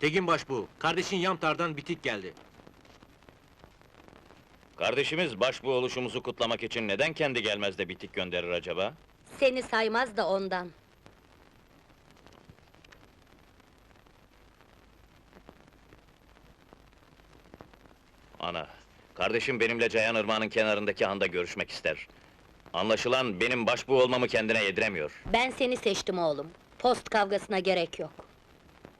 Tegin Başbuğ, kardeşin Yamtar'dan bitik geldi. Kardeşimiz başbuğ oluşumuzu kutlamak için neden kendi gelmez de bitik gönderir acaba? Seni saymaz da ondan. Ana, kardeşim benimle Ceyhan Irmağı'nın kenarındaki anda görüşmek ister. Anlaşılan benim başbuğ olmamı kendine yediremiyor. Ben seni seçtim oğlum. Post kavgasına gerek yok.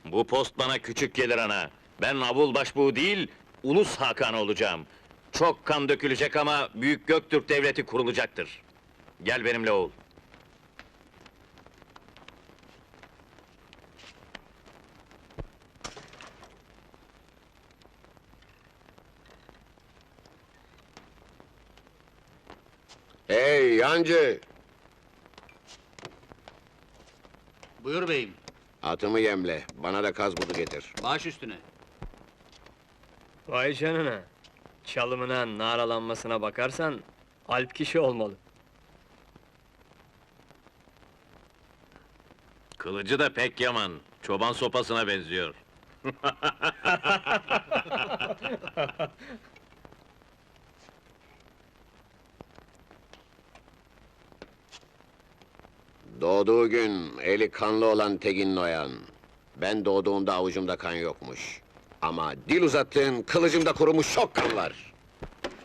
Bu post bana küçük gelir ana. Ben avul başbuğu değil, ulus hakan olacağım. Çok kan dökülecek ama Büyük Göktürk Devleti kurulacaktır. Gel benimle oğul. Hey yancı! Buyur beyim, Atımı yemle, bana da kaz budu getir. baş üstüne. Vay canına! Çalımına, naralanmasına bakarsan... ...Alp kişi olmalı. Kılıcı da pek yaman, çoban sopasına benziyor. Doğduğu gün eli kanlı olan Tegin Noyan. Ben doğduğumda avucumda kan yokmuş. Ama dil uzattığın kılıcımda kurumuş çok kan var.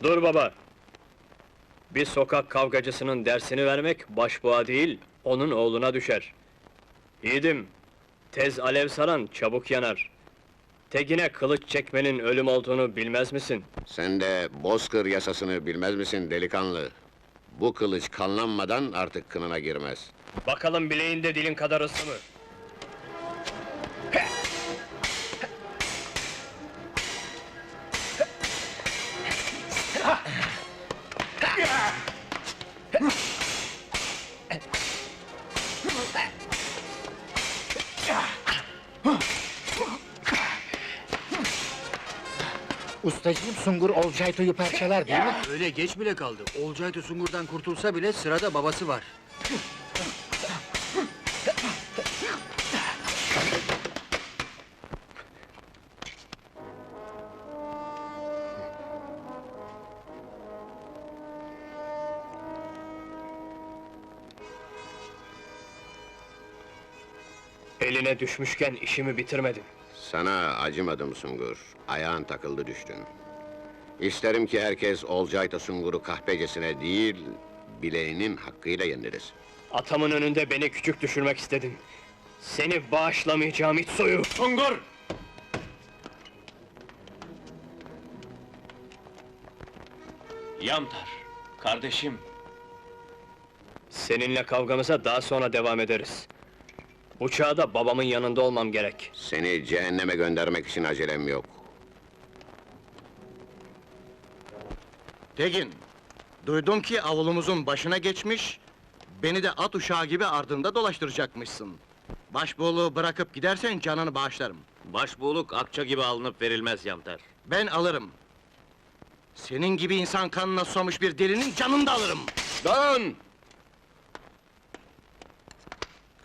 Dur baba! Bir sokak kavgacısının dersini vermek başbuğa değil, onun oğluna düşer. Yiğidim, tez alev saran çabuk yanar. Tegine kılıç çekmenin ölüm olduğunu bilmez misin? Sen de bozkır yasasını bilmez misin delikanlı? Bu kılıç kanlanmadan artık kınına girmez. Bakalım bileğinde dilin kadar ısı mı? Ustacığım Sungur Olcayto'yu parçalar değil mi? Öyle geç bile kaldı. Olcay Sungur'dan kurtulsa bile sırada babası var. Eline düşmüşken işimi bitirmedin. Sana acımadım Sungur. Ayağın takıldı düştün. İsterim ki herkes Olcayto Sungur'u kahpecesine değil, bileğinin hakkıyla yeniriz. Atamın önünde beni küçük düşürmek istedin. Seni bağışlamayacağım iç soyu! Sungur! Yamtar, kardeşim. Seninle kavgamıza daha sonra devam ederiz. Bu çağda babamın yanında olmam gerek. Seni cehenneme göndermek için acelem yok. Tegin, duydum ki avlumuzun başına geçmiş, beni de at uşağı gibi ardında dolaştıracakmışsın. Başbuğluğu bırakıp gidersen canını bağışlarım. Başbuğluk akça gibi alınıp verilmez Yamtar. Ben alırım. Senin gibi insan kanına susamış bir delinin canını da alırım. Dön!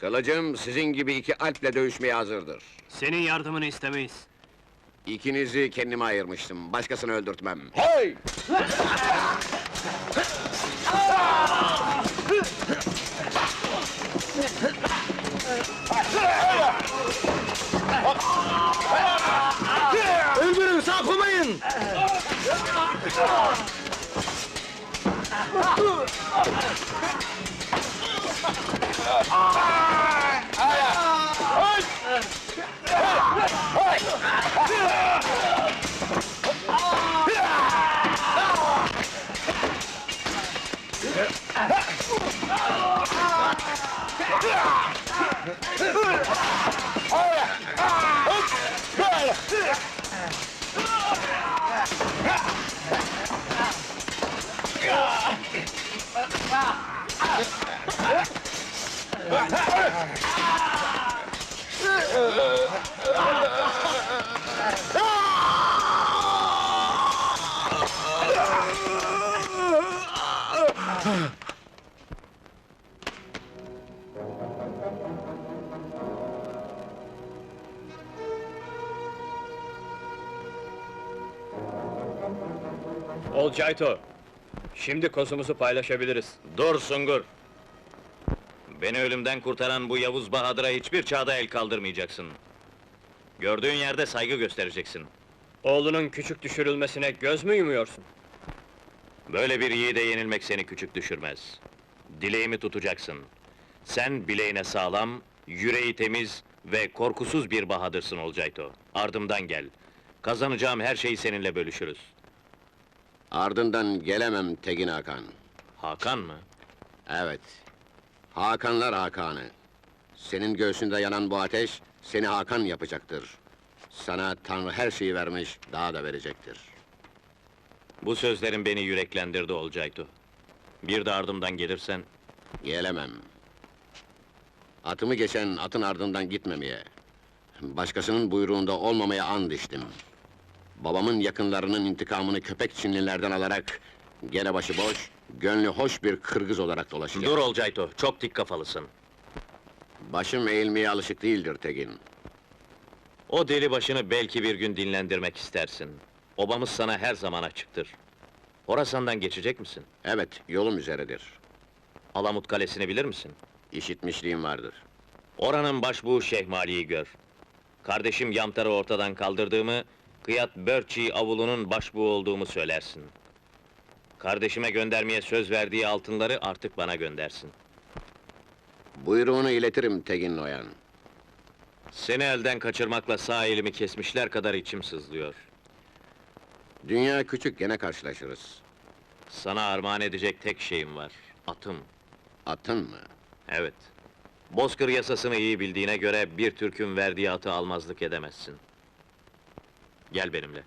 Kılıcım sizin gibi iki alple dövüşmeye hazırdır. Senin yardımını istemeyiz. İkinizi kendime ayırmıştım, başkasını öldürtmem. Hey! Öldürün, saplamayın! Ah! 是啊。Koymayın! Olcayto, şimdi kozumuzu paylaşabiliriz. Dur Sungur! Beni ölümden kurtaran bu Yavuz Bahadır'a hiçbir çağda el kaldırmayacaksın. Gördüğün yerde saygı göstereceksin. Oğlunun küçük düşürülmesine göz mü yumuyorsun? Böyle bir yiğide yenilmek seni küçük düşürmez. Dileğimi tutacaksın. Sen bileğine sağlam, yüreği temiz ve korkusuz bir Bahadır'sın Olcayto. Ardımdan gel. Kazanacağım her şeyi seninle bölüşürüz. Ardından gelemem Tegin Hakan. Hakan mı? Evet. Hakanlar Hakan'ı. Senin göğsünde yanan bu ateş, seni Hakan yapacaktır. Sana Tanrı her şeyi vermiş, daha da verecektir. Bu sözlerin beni yüreklendirdi Olcayto. Bir de ardımdan gelirsen, Gelemem. Atımı geçen atın ardından gitmemeye, başkasının buyruğunda olmamaya and içtim. Babamın yakınlarının intikamını köpek Çinlilerden alarak, gene başıboş, gönlü hoş bir Kırgız olarak dolaşacağım. dur Olcayto, çok dik kafalısın. Başım eğilmeye alışık değildir Tegin. O deli başını belki bir gün dinlendirmek istersin. Obamız sana her zaman açıktır. Horasan'dan geçecek misin? Evet, yolum üzeredir. Alamut Kalesi'ni bilir misin? İşitmişliğim vardır. Oranın başbuğu Şehmali'yi gör. Kardeşim Yamtar'ı ortadan kaldırdığımı, Kıyat Börçi avulunun başbuğu olduğumu söylersin. Kardeşime göndermeye söz verdiği altınları artık bana göndersin. Buyruğunu iletirim Tegin Noyan. Seni elden kaçırmakla sağ elimi kesmişler kadar içim sızlıyor. Dünya küçük, gene karşılaşırız. Sana armağan edecek tek şeyim var, atım. Atın mı? Evet. Bozkır yasasını iyi bildiğine göre bir Türk'ün verdiği atı almazlık edemezsin. Gel benimle.